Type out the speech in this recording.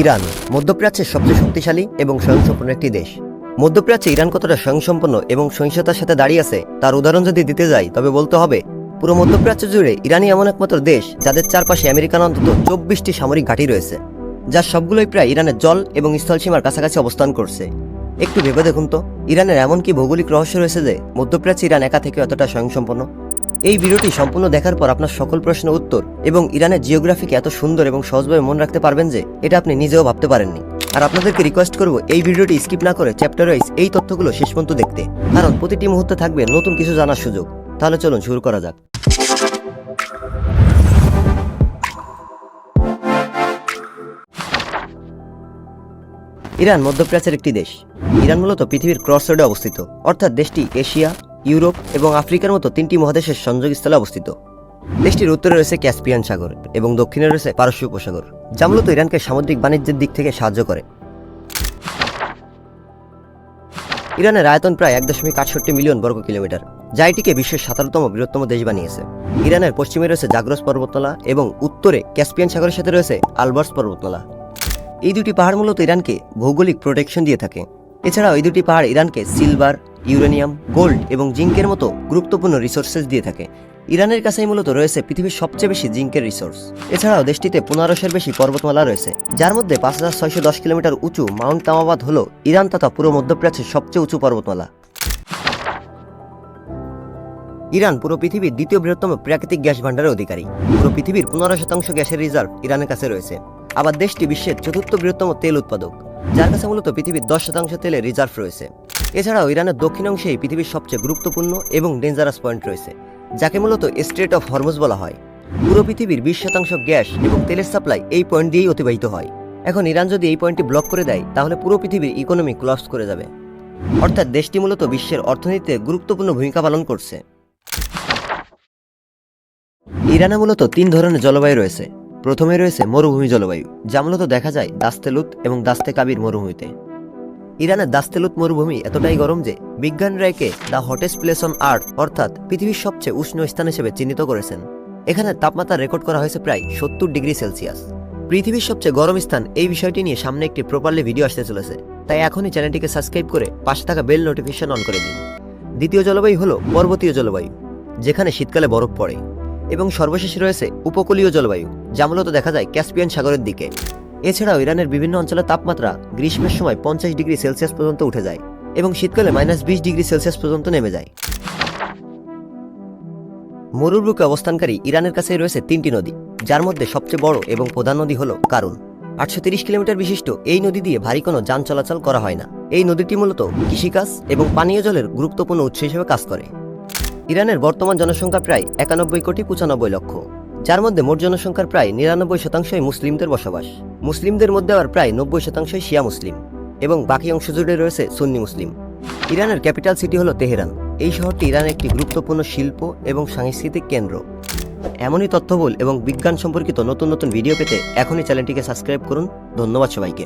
Iran মধ্যপ্রাচ্যের সবচেয়ে শক্তিশালী এবং স্বয়ংসম্পন্ন একটি দেশ। মধ্যপ্রাচ্যে ইরান কতটা স্বয়ংসম্পন্ন এবং সহিংসতার সাথে দাঁড়িয়ে আছে, তার উদাহরণ যদি দিতে যাই, তবে বলতে হবে, পুরো মধ্যপ্রাচ্য জুড়ে ইরানই এমন একমাত্র দেশ যাদের চারপাশে আমেরিকান অন্তত চব্বিশটি সামরিক ঘাঁটি রয়েছে যার সবগুলোই প্রায় ইরানের জল এবং স্থলসীমার কাছাকাছি অবস্থান করছে। একটু ভেবে দেখুন তো, ইরানের এমন কি ভৌগোলিক রহস্য রয়েছে যে মধ্যপ্রাচ্যে ইরান একা থেকে অতটা স্বয়ংসম্পন্ন এই ভিডিওটি সম্পূর্ণ দেখার পর আপনার সকল প্রশ্নের উত্তর এবং ইরানের জিওগ্রাফিকে এত সুন্দর এবং সহজভাবে মনে রাখতে পারবেন যে এটা আপনি নিজেও ভাবতে পারেননি। আর আপনাদেরকে রিকোয়েস্ট করব, এই ভিডিওটি স্কিপ না করে চ্যাপ্টার ওয়াইজ এই তথ্যগুলো শেষ পর্যন্ত দেখতে। কারণ প্রতিটি মুহূর্তে থাকবে নতুন কিছু জানার সুযোগ। তাহলে চলুন শুরু করা যাক। ইরান মধ্যপ্রাচ্যের একটি দেশ। ইরান মূলত পৃথিবীর ক্রস রোডে অবস্থিত। অর্থাৎ দেশটি এশিয়া ইউরোপ এবং আফ্রিকার মতো তিনটি মহাদেশের সংযোগস্থলে অবস্থিত। দেশটির উত্তরে রয়েছে ক্যাসপিয়ান সাগর এবং দক্ষিণে রয়েছে পারস্য উপসাগর, যা মূলত ইরানকে সামুদ্রিক বাণিজ্যের দিক থেকে সাহায্য করে। ইরানের আয়তন প্রায় এক দশমিক আটষট্টি মিলিয়ন বর্গ কিলোমিটার, যা এটিকে বিশ্বের সাতারোতম বৃহত্তম দেশ বানিয়েছে। ইরানের পশ্চিমে রয়েছে জাগ্রস পর্বতমালা এবং উত্তরে ক্যাসপিয়ান সাগরের সাথে রয়েছে আলবার্স পর্বতমালা। এই দুটি পাহাড় মূলত ইরানকে ভৌগোলিক প্রোটেকশন দিয়ে থাকে। এছাড়াও এই দুটি পাহাড় ইরানকে সিলভার ইউরেনিয়াম, গোল্ড এবং জিঙ্কের মতো গুরুত্বপূর্ণ রিসোর্সেস দিয়ে থাকে। ইরানের কাছেই মূলত রয়েছে পৃথিবীর সবচেয়ে বেশি জিঙ্কের রিসোর্স এছাড়াও দেশটিতে পনেরোশোর বেশি পর্বতমালা রয়েছে, যার মধ্যে পাঁচ হাজার ছয়শো দশ কিলোমিটার উঁচু মাউন্ট তামাবাদ হল ইরান তথা পুরো মধ্যপ্রাচ্যের সবচেয়ে উঁচু পর্বতমালা। ইরান পুরো পৃথিবীর দ্বিতীয় বৃহত্তম প্রাকৃতিক গ্যাস ভাণ্ডারের অধিকারী। পুরো পৃথিবীর পনেরো শতাংশ গ্যাসের রিজার্ভ ইরানের কাছে রয়েছে। আবার দেশটি বিশ্বের চতুর্থ বৃহত্তম তেল উৎপাদক, যার কাছে মূলত পৃথিবীর দশ শতাংশ তেলের রিজার্ভ রয়েছে। এছাড়াও ইরানের দক্ষিণ অংশেই পৃথিবীর সবচেয়ে গুরুত্বপূর্ণ এবং ডেঞ্জারাস পয়েন্ট রয়েছে, যাকে মূলত স্ট্রেট অফ হরমোজ বলা হয়। পুরো পৃথিবীর বিশ শতাংশ গ্যাস এবং তেলের সাপ্লাই এই পয়েন্ট দিয়েই অতিবাহিত হয়। এখন ইরান যদি এই পয়েন্টটি ব্লক করে দেয়, তাহলে পুরো পৃথিবীর ইকোনমি ক্লপস করে যাবে। অর্থাৎ দেশটি মূলত বিশ্বের অর্থনীতিতে গুরুত্বপূর্ণ ভূমিকা পালন করছে। ইরানে মূলত তিন ধরনের জলবায়ু রয়েছে। প্রথমে রয়েছে মরুভূমি জলবায়ু, যা মূলত দেখা যায় দাস্তেলুত এবং দাস্তে কাবির মরুভূমিতে। ইরানের দাস্তেলুত মরুভূমি এতটাই গরম যে বিজ্ঞানীরা একে the hottest place on earth অর্থাৎ পৃথিবীর সবচেয়ে উষ্ণ স্থান হিসেবে চিহ্নিত করেছেন। এখানে তাপমাত্রা রেকর্ড করা হয়েছে প্রায় সত্তর ডিগ্রি সেলসিয়াস। পৃথিবীর সবচেয়ে গরম স্থান এই বিষয়টি নিয়ে সামনে একটি প্রপারলি ভিডিও আসতে চলেছে। তাই এখনই চ্যানেলটিকে সাবস্ক্রাইব করে পাশে থাকা বেল নোটিফিকেশন অন করে দিন। দ্বিতীয় জলবায়ু হলো পর্বতীয় জলবায়ু, যেখানে শীতকালে বরফ পড়ে এবং সর্বশেষ রয়েছে উপকূলীয় জলবায়ু, যা মূলত দেখা যায় ক্যাসপিয়ান সাগরের দিকে। এছাড়াও ইরানের বিভিন্ন অঞ্চলের তাপমাত্রা গ্রীষ্মের সময় পঞ্চাশ ডিগ্রি সেলসিয়াস পর্যন্ত উঠে যায় এবং শীতকালে মাইনাস বিশ ডিগ্রি সেলসিয়াস পর্যন্ত নেমে যায়। মরুর বুকে অবস্থানকারী ইরানের কাছে রয়েছে তিনটি নদী, যার মধ্যে সবচেয়ে বড় এবং প্রধান নদী হল কারুন। আটশো তিরিশ কিলোমিটার বিশিষ্ট এই নদী দিয়ে ভারী কোনো যান চলাচল করা হয় না। এই নদীটি মূলত কৃষিকাজ এবং পানীয় জলের গুরুত্বপূর্ণ উৎস হিসেবে কাজ করে। ইরানের বর্তমান জনসংখ্যা প্রায় একানব্বই কোটি পঁচানব্বই লক্ষ। যার মধ্যে মোট জনসংখ্যার প্রায় নিরানব্বই শতাংশই মুসলিমদের বসবাস। মুসলিমদের মধ্যে আবার প্রায় নব্বই শতাংশই শিয়া মুসলিম এবং বাকি অংশ জুড়ে রয়েছে সুন্নি মুসলিম। ইরানের ক্যাপিটাল সিটি হলো তেহরান। এই শহরটি ইরানের একটি গুরুত্বপূর্ণ শিল্প এবং সাংস্কৃতিক কেন্দ্র। এমনই তথ্যবল এবং বিজ্ঞান সম্পর্কিত নতুন নতুন ভিডিও পেতে এখনই চ্যানেলটিকে সাবস্ক্রাইব করুন। ধন্যবাদ সবাইকে।